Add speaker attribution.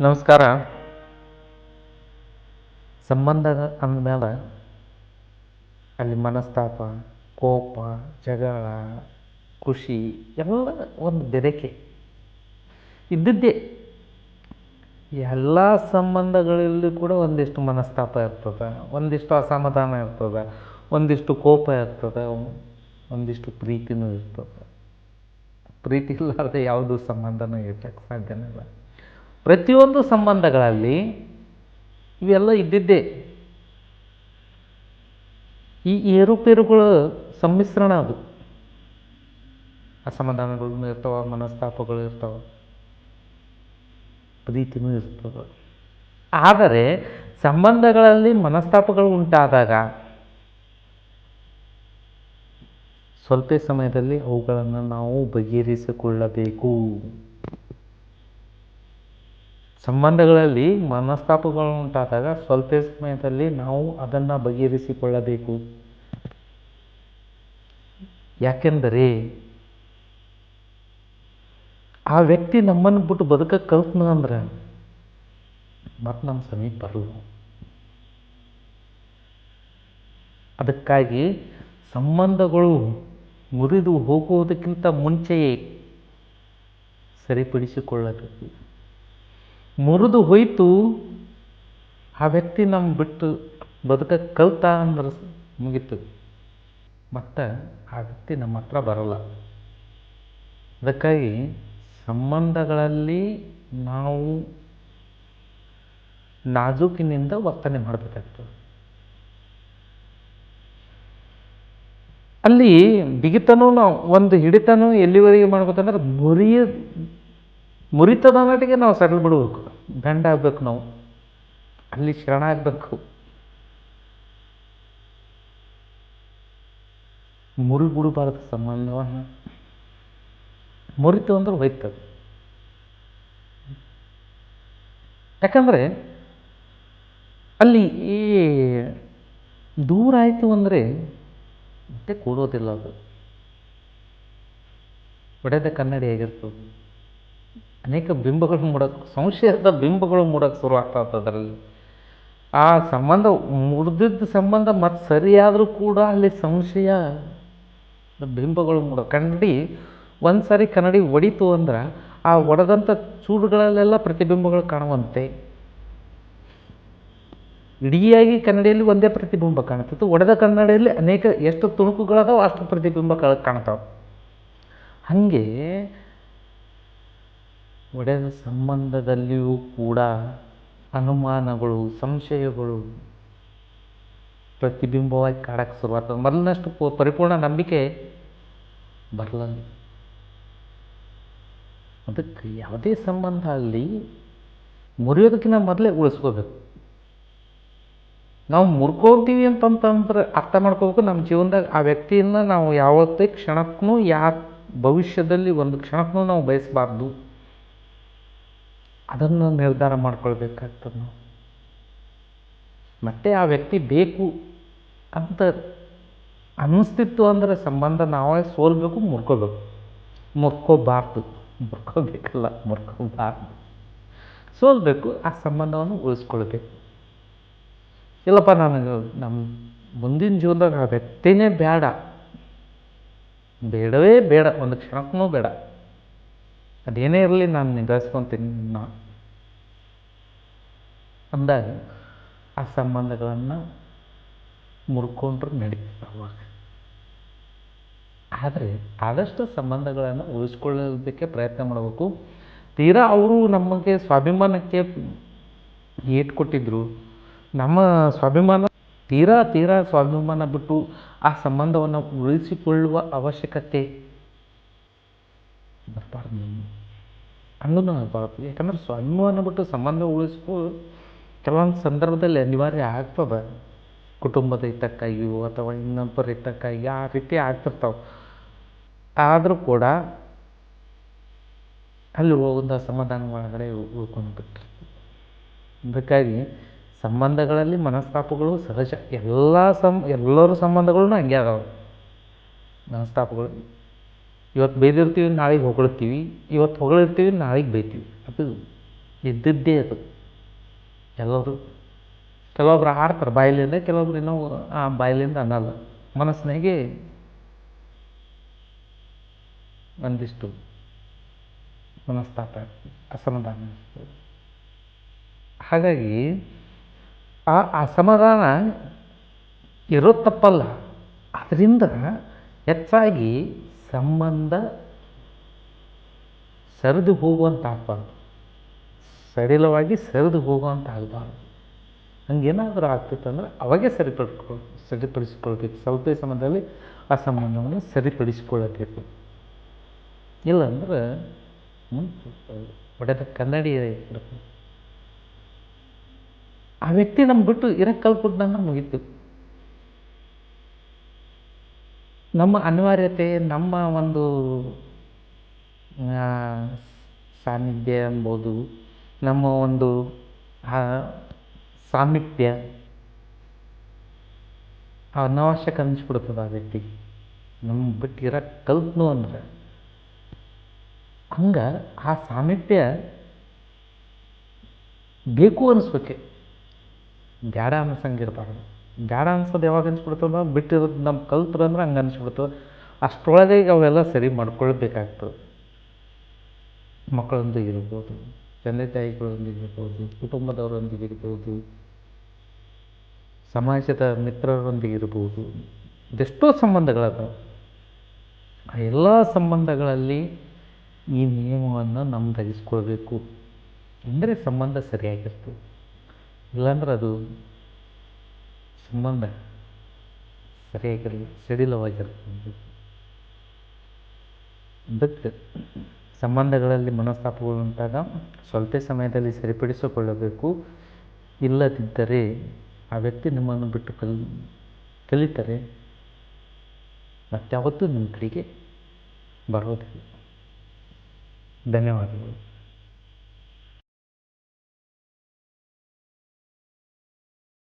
Speaker 1: ನಮಸ್ಕಾರ. ಸಂಬಂಧ ಅಂದಮೇಲೆ ಅಲ್ಲಿ ಮನಸ್ತಾಪ, ಕೋಪ, ಜಗಳ, ಖುಷಿ ಎಲ್ಲ ಒಂದು ಬೆರಕೆ ಇದ್ದದ್ದೇ ಎಲ್ಲ ಸಂಬಂಧಗಳಲ್ಲೂ ಕೂಡ ಒಂದಿಷ್ಟು ಮನಸ್ತಾಪ ಇರ್ತದೆ, ಒಂದಿಷ್ಟು ಅಸಮಾಧಾನ ಇರ್ತದೆ, ಒಂದಿಷ್ಟು ಕೋಪ ಇರ್ತದೆ, ಒಂದಿಷ್ಟು ಪ್ರೀತಿನೂ ಇರ್ತದೆ. ಪ್ರೀತಿ ಇಲ್ಲಾರ್ದೆ ಯಾವುದೂ ಸಂಬಂಧನೂ ಇರ್ಲಿಕ್ಕೆ ಸಾಧ್ಯನೇ ಇಲ್ಲ. ಪ್ರತಿಯೊಂದು ಸಂಬಂಧಗಳಲ್ಲಿ ಇವೆಲ್ಲ ಇದ್ದಿದ್ದೇ. ಈ ಏರುಪೇರುಗಳ ಸಮ್ಮಿಶ್ರಣ ಅದು. ಅಸಮಾಧಾನಗಳು ಇರ್ತಾವೆ, ಮನಸ್ತಾಪಗಳು ಇರ್ತಾವೆ, ಪ್ರೀತಿನೂ ಇರ್ತದೆ. ಆದರೆ ಸಂಬಂಧಗಳಲ್ಲಿ ಮನಸ್ತಾಪಗಳು ಉಂಟಾದಾಗ ಸ್ವಲ್ಪ ಸಮಯದಲ್ಲಿ ಅವುಗಳನ್ನು ನಾವು ಬಗೆಹರಿಸಿಕೊಳ್ಳಬೇಕು. ಸಂಬಂಧಗಳಲ್ಲಿ ಮನಸ್ತಾಪಗಳು ಉಂಟಾದಾಗ ಸ್ವಲ್ಪ ಸಮಯದಲ್ಲಿ ನಾವು ಅದನ್ನು ಬಗೆಹರಿಸಿಕೊಳ್ಳಬೇಕು. ಯಾಕೆಂದರೆ ಆ ವ್ಯಕ್ತಿ ನಮ್ಮನ್ನು ಬಿಟ್ಟು ಬದುಕಕ್ಕೆ ಕಲ್ತ್ನ ಅಂದ್ರೆ ಮತ್ತೆ ನಮ್ಮ ಸಮೀಪ ಬರಲ್ಲ. ಅದಕ್ಕಾಗಿ ಸಂಬಂಧಗಳು ಮುರಿದು ಹೋಗುವುದಕ್ಕಿಂತ ಮುಂಚೆಯೇ ಸರಿಪಡಿಸಿಕೊಳ್ಳಬೇಕು. ಮುರಿದು ಹೋಯಿತು. ಆ ವ್ಯಕ್ತಿ ನಮ್ಮ ಬಿಟ್ಟು ಬದುಕ ಕಲ್ತ ಅಂದ್ರೆ ಮುಗೀತು. ಮತ್ತು ಆ ವ್ಯಕ್ತಿ ನಮ್ಮ ಹತ್ರ ಬರಲ್ಲ. ಅದಕ್ಕಾಗಿ ಸಂಬಂಧಗಳಲ್ಲಿ ನಾವು ನಾಜೂಕಿನಿಂದ ವರ್ತನೆ ಮಾಡಬೇಕಾಗ್ತದೆ. ಅಲ್ಲಿ ಬಿಗಿತನೂ ನಾವು, ಒಂದು ಹಿಡಿತನೂ ಎಲ್ಲಿವರೆಗೆ ಮಾಡ್ಬೇಕಂದ್ರೆ ಮುರಿಯ ಮುರಿತದ ಮಟ್ಟಿಗೆ ನಾವು ಸಡಲ್ ಬಿಡಬೇಕು ಬೆಂಡ್ ಆಗ್ಬೇಕು ನಾವು. ಅಲ್ಲಿ ಶರಣ ಆಗಬೇಕು. ಮುರಿಬಿಡಬಾರ್ದು ಸಂಬಂಧವನ್ನು. ಮುರಿತು ಅಂದ್ರೆ ಹೋಯ್ತದೆ. ಯಾಕಂದರೆ ಅಲ್ಲಿ ಈ ದೂರ ಆಯಿತು ಅಂದರೆ ಮತ್ತೆ ಕೂಡೋದಿಲ್ಲ ಅದು. ಒಡೆದ ಕನ್ನಡಿ ಆಗಿರ್ತದೆ. ಅನೇಕ ಬಿಂಬಗಳು ಮೂಡೋಕೆ, ಸಂಶಯದ ಬಿಂಬಗಳು ಮೂಡಕ್ಕೆ ಶುರು ಆಗ್ತಾವೆ ಅದರಲ್ಲಿ ಆ ಸಂಬಂಧ ಮುರಿದಿದ್ದ ಸಂಬಂಧ ಮತ್ತೆ ಸರಿಯಾದರೂ ಕೂಡ ಅಲ್ಲಿ ಸಂಶಯ ಬಿಂಬಗಳು ಮೂಡೋ. ಕನ್ನಡಿ, ಒಂದು ಸಾರಿ ಕನ್ನಡಿ ಒಡಿತು ಅಂದ್ರೆ ಆ ಒಡೆದಂಥ ಚೂರುಗಳಲ್ಲೆಲ್ಲ ಪ್ರತಿಬಿಂಬಗಳು ಕಾಣುವಂತೆ. ಇಡಿಯಾಗಿ ಕನ್ನಡಿಯಲ್ಲಿ ಒಂದೇ ಪ್ರತಿಬಿಂಬ ಕಾಣ್ತಿತ್ತು ಒಡೆದ ಕನ್ನಡಿಯಲ್ಲಿ ಅನೇಕ, ಎಷ್ಟು ತುಣುಕುಗಳದಾವೆ ಅಷ್ಟು ಪ್ರತಿಬಿಂಬಗಳು ಕಾಣ್ತಾವೆ. ಹಾಗೆ ಒಡೆದ ಸಂಬಂಧದಲ್ಲಿಯೂ ಕೂಡ ಅನುಮಾನಗಳು, ಸಂಶಯಗಳು ಪ್ರತಿಬಿಂಬವಾಗಿ ಕಾಡಕ್ಕೆ ಶುರುವಾಗ್ತದೆ. ಮೊದಲಿನಷ್ಟು ಪರಿಪೂರ್ಣ ನಂಬಿಕೆ ಬರಲ್ಲ ಅದಕ್ಕೆ ಯಾವುದೇ ಸಂಬಂಧ ಆಗಲಿ, ಮುರಿಯೋದಕ್ಕಿಂತ ಮೊದಲೇ ಉಳಿಸ್ಕೋಬೇಕು. ನಾವು ಮುರ್ಕೋತೀವಿ ಅಂತಂತಂದ್ರೆ ಅರ್ಥ ಮಾಡ್ಕೋಬೇಕು, ನಮ್ಮ ಜೀವನದಾಗ ಆ ವ್ಯಕ್ತಿಯನ್ನು ನಾವು ಯಾವತ್ತೇ ಕ್ಷಣಕ್ಕೂ ಯಾ ಭವಿಷ್ಯದಲ್ಲಿ ಒಂದು ಕ್ಷಣಕ್ಕೂ ನಾವು ಬಯಸಬಾರ್ದು. ಅದನ್ನು ನಿರ್ಧಾರ ಮಾಡ್ಕೊಳ್ಬೇಕಾಗ್ತದೆ ನಾವು. ಮತ್ತೆ ಆ ವ್ಯಕ್ತಿ ಬೇಕು ಅಂತ ಅನ್ನಿಸ್ತಿತ್ತು ಅಂದರೆ ಸಂಬಂಧ ನಾವೇ ಸೋಲ್ಬೇಕು, ಮುರ್ಕೋಬೇಕು. ಮುರ್ಕೋಬಾರ್ದು. ಮುರ್ಕೋಬೇಕಲ್ಲ, ಮುರ್ಕೋಬಾರ್ದು. ಸೋಲ್ಬೇಕು, ಆ ಸಂಬಂಧವನ್ನು ಉಳಿಸ್ಕೊಳ್ಬೇಕು. ಇಲ್ಲಪ್ಪ, ನನಗೆ ನಮ್ಮ ಮುಂದಿನ ಜೀವನದಾಗ ಆ ವ್ಯಕ್ತಿನೇ ಬೇಡ. ಬೇಡವೇ ಬೇಡ. ಒಂದು ಕ್ಷಣಕ್ಕೂ ಬೇಡ. ಅದೇನೇ ಇರಲಿ ನಾನು ನಿಭಾಯಿಸ್ಕೊತೀನಿ. ನಾ ಅಂದಾಗ ಆ ಸಂಬಂಧಗಳನ್ನು ಮುರ್ಕೊಂಡ್ರೆ ನಡೀತದೆ ಅವಾಗ. ಆದರೆ ಆದಷ್ಟು ಸಂಬಂಧಗಳನ್ನು ಉಳಿಸ್ಕೊಳ್ಳೋದಕ್ಕೆ ಪ್ರಯತ್ನ ಮಾಡಬೇಕು. ತೀರಾ ಅವರು ನಮಗೆ ಸ್ವಾಭಿಮಾನಕ್ಕೆ ಏಟು ಕೊಟ್ಟಿದ್ರು. ನಮ್ಮ ಸ್ವಾಭಿಮಾನ ತೀರಾ ತೀರಾ ಸ್ವಾಭಿಮಾನ ಬಿಟ್ಟು ಆ ಸಂಬಂಧವನ್ನು ಉಳಿಸಿಕೊಳ್ಳುವ ಅವಶ್ಯಕತೆ ಬರಬಾರ್ದು ಹಂಗೂ ಯಾಕಂದ್ರೆ ಸ್ವಾಮಿ ಬಿಟ್ಟು ಸಂಬಂಧ ಉಳಿಸ್ಬೋದು ಕೆಲವೊಂದು ಸಂದರ್ಭದಲ್ಲಿ ಅನಿವಾರ್ಯ ಆಗ್ತದೆ. ಕುಟುಂಬದ ಹಿತಕ್ಕಾಗಿಯೋ ಅಥವಾ ಇನ್ನೊಬ್ಬರ ಹಿತಕ್ಕಾಗಿ ಆ ರೀತಿ ಆಗ್ತಿರ್ತಾವೆ. ಆದರೂ ಕೂಡ ಅಲ್ಲಿ ಒಂದು ಸಮಾಧಾನ ಒಳಗಡೆ ಉಳ್ಕೊಂಡು ಅದಕ್ಕಾಗಿ ಸಂಬಂಧಗಳಲ್ಲಿ ಮನಸ್ತಾಪಗಳು ಸಹಜ. ಎಲ್ಲ ಸಂ, ಎಲ್ಲರ ಸಂಬಂಧಗಳನ್ನೂ ಹಂಗೆ ಅದಾವೆ. ಮನಸ್ತಾಪಗಳು ಇವತ್ತು ಬೈದಿರ್ತೀವಿ, ನಾಳೆಗೆ ಹೊಗಳ್ತೀವಿ ಇವತ್ತು ಹೊಗಳಿರ್ತೀವಿ, ನಾಳೆಗೆ ಬೈತೀವಿ ಅದು ಇದ್ದಿದ್ದೇ ಅದು. ಎಲ್ಲರೂ ಕೆಲವೊಬ್ರು ಆಡ್ತಾರೆ ಬಾಯಿಲಿಂದ, ಕೆಲವೊಬ್ರು ಇನ್ನೂ ಆ ಬಾಯಿಲಿಂದ ಅನ್ನಲ್ಲ. ಮನಸ್ಸಿನಾಗೆ ಒಂದಿಷ್ಟು ಮನಸ್ತಾಪ, ಅಸಮಾಧಾನ. ಹಾಗಾಗಿ ಆ ಅಸಮಾಧಾನ ಇರೋ ತಪ್ಪಲ್ಲ ಅದರಿಂದ ಹೆಚ್ಚಾಗಿ ಸಂಬಂಧ ಸರಿದು ಹೋಗುವಂತ ಆಗಬಾರ್ದು ಸಡಿಲವಾಗಿ ಸರಿದು ಹೋಗುವಂತ ಆಗಬಾರ್ದು ಹಂಗೇನಾದರೂ ಆಗ್ತಿತ್ತಂದ್ರೆ ಅವಾಗೇ ಸರಿಪಡಿಸ್ಕೊ ಸರಿಪಡಿಸಿಕೊಳ್ಬೇಕು. ಸ್ವಲ್ಪ ಸಮಯದಲ್ಲಿ ಆ ಸಂಬಂಧವನ್ನು ಸರಿಪಡಿಸಿಕೊಳ್ಳಬೇಕು ಇಲ್ಲಾಂದ್ರೆ ಒಡೆದ ಕನ್ನಡಿ ಆ ವ್ಯಕ್ತಿ ನಮ್ಮ ಬಿಟ್ಟು ಇರಕ್ಕೆ ಕಲ್ಪಿಟ್ನಂದ್ರೆ ಮುಗೀತು. ನಮ್ಮ ಅನಿವಾರ್ಯತೆ, ನಮ್ಮ ಒಂದು ಸಾನ್ನಿಧ್ಯ ಎಂಬುದು ನಮ್ಮ ಒಂದು ಸಾಮೀಪ್ಯ ಅನಾವಶ್ಯಕ ಅನಿಸ್ಬಿಡ್ತದೆ ಆ ವ್ಯಕ್ತಿಗೆ ನಮ್ಮ ಬಿಟ್ಟು ಇರಕ್ಕೆ ಕಲ್ತ್ನು ಅಂದ್ರೆ ಹಂಗೆ ಆ ಸಾಮೀಪ್ಯ ಬೇಕು ಅನಿಸ್ಬೇಕೆ. ಬೇಡ ಅನ್ಸಂಗಿರ್ಬಾರ್ದು ಬೇಡ ಅನ್ಸೋದು ಯಾವಾಗ ಅನ್ಸ್ಬಿಡ್ತದ ಬಿಟ್ಟಿರೋದು ನಮ್ಮ ಕಲ್ತ್ರ ಅಂದ್ರೆ ಹಂಗೆ ಅನ್ಸ್ಬಿಡ್ತದೆ. ಅಷ್ಟರೊಳಗೆ ಅವೆಲ್ಲ ಸರಿ ಮಾಡ್ಕೊಳ್ಬೇಕಾಗ್ತದೆ. ಮಕ್ಕಳೊಂದಿಗೆ ಇರ್ಬೋದು, ತಂದೆ ತಾಯಿಗಳೊಂದಿಗೆ ಇರ್ಬೋದು, ಕುಟುಂಬದವರೊಂದಿಗೆ ಇರ್ಬೋದು, ಸಮಾಜದ ಮಿತ್ರರೊಂದಿಗೆ ಇರ್ಬೋದು ಇದೆಷ್ಟೋ ಸಂಬಂಧಗಳದಾವೆ. ಆ ಎಲ್ಲ ಸಂಬಂಧಗಳಲ್ಲಿ ಈ ನಿಯಮವನ್ನು ನಮ್ಮ ಧರಿಸ್ಕೊಳ್ಬೇಕು. ಅಂದರೆ ಸಂಬಂಧ ಸರಿಯಾಗಿರ್ತದೆ. ಇಲ್ಲಾಂದ್ರೆ ಅದು ಸಂಬಂಧ ಸರಿಯಾಗಿರಲಿ ಸಡಿಲವಾಗಿರ್ತದೆ ಅದಕ್ಕೆ ಸಂಬಂಧಗಳಲ್ಲಿ ಮನಸ್ತಾಪಗಳು ಉಂಟಾಗ ಸ್ವಲ್ಪ ಸಮಯದಲ್ಲಿ ಸರಿಪಡಿಸಿಕೊಳ್ಳಬೇಕು. ಇಲ್ಲದಿದ್ದರೆ ಆ ವ್ಯಕ್ತಿ ನಿಮ್ಮನ್ನು ಬಿಟ್ಟು ಕಲ್, ಕಲಿತರೆ ಮತ್ತಾವತ್ತೂ ನಿಮ್ಮ ಕಡೆಗೆ ಬರೋದಿಲ್ಲ. ಧನ್ಯವಾದಗಳು.